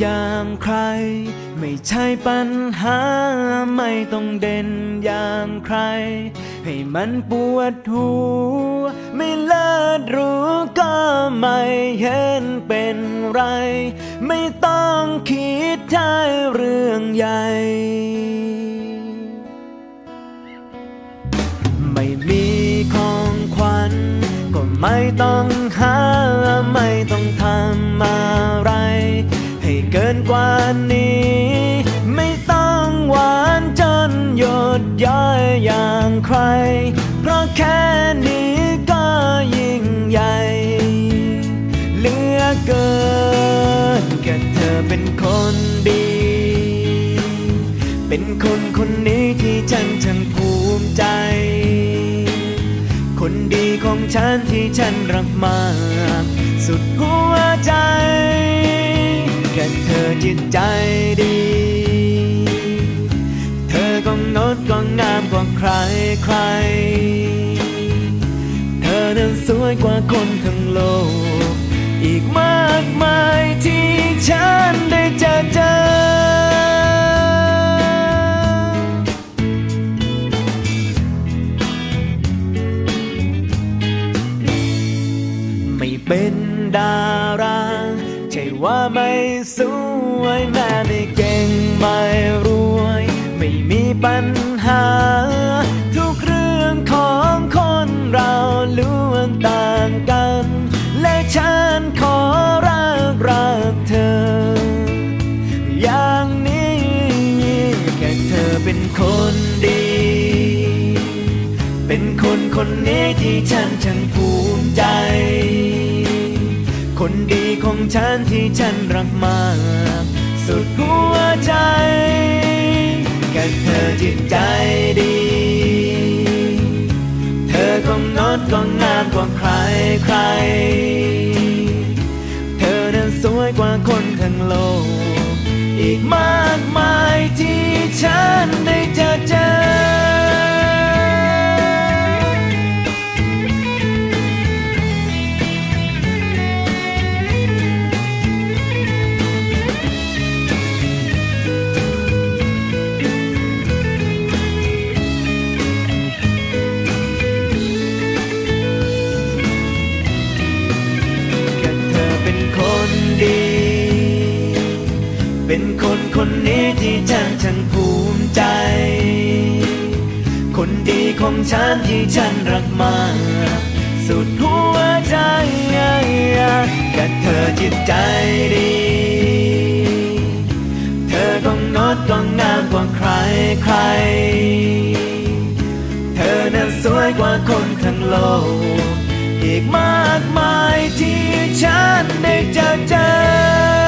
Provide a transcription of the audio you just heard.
อย่างใคร ไม่ใช่ปัญหาไม่ต้องเด่นอย่างใคร ให้มันปวดหัวไม่เลิศรู้ก็ไม่เห็นเป็นไร ไม่ต้องคิดใช่เรื่องใหญ่ไม่มีของขวัญก็ไม่ต้องหา นกว่านี้ ไม่ต้องหวานจนหยดย้อยอย่างใคร เพราะแค่นี้ก็ยิ่งใหญ่เหลือเกินแค่เธอเป็นคนดี เป็นคนคนนี้ที่ฉันช่างภูมิใจ คนดีของฉันที่ฉันรักมาก สุดหัวใจ จิตใจดี เธอก็งดก็งามกว่าใครใคร เธอนั้นสวยกว่าคนทั้งโลก อีกมากมายที่ฉันได้เจอเจอไม่เป็นดารา ใช่ว่าไม่สวยแม่ไม่เก่งไม่รวย ไม่มีปัญหา ทุกเรื่องของคนเราล้วนต่างกัน และฉันขอรักรักเธอ อย่างนี้แค่เธอเป็นคนดี เป็นคนคนนี้ที่ฉันช่างภูมิใจ คนดีของฉันที่ฉันรักมาก สุดหัวใจแค่เธอจิตใจดี เธอก็งดก็งามกว่าใครใคร เธอนั้นสวยกว่าคนทั้งโลก อีกมากมายที่ฉันได้เจอเจอ คนดี เป็นคนคนนี้ที่ฉันช่างภูมิใจ คนดีของฉันที่ฉันรักมาก สุดหัวใจแค่เธอจิตใจดี เธอก็งดก็งามกว่าใครใคร เธอนั้นสวยกว่าคนทั้งโลก อีกมากมายที่ฉันได้เจอเจอ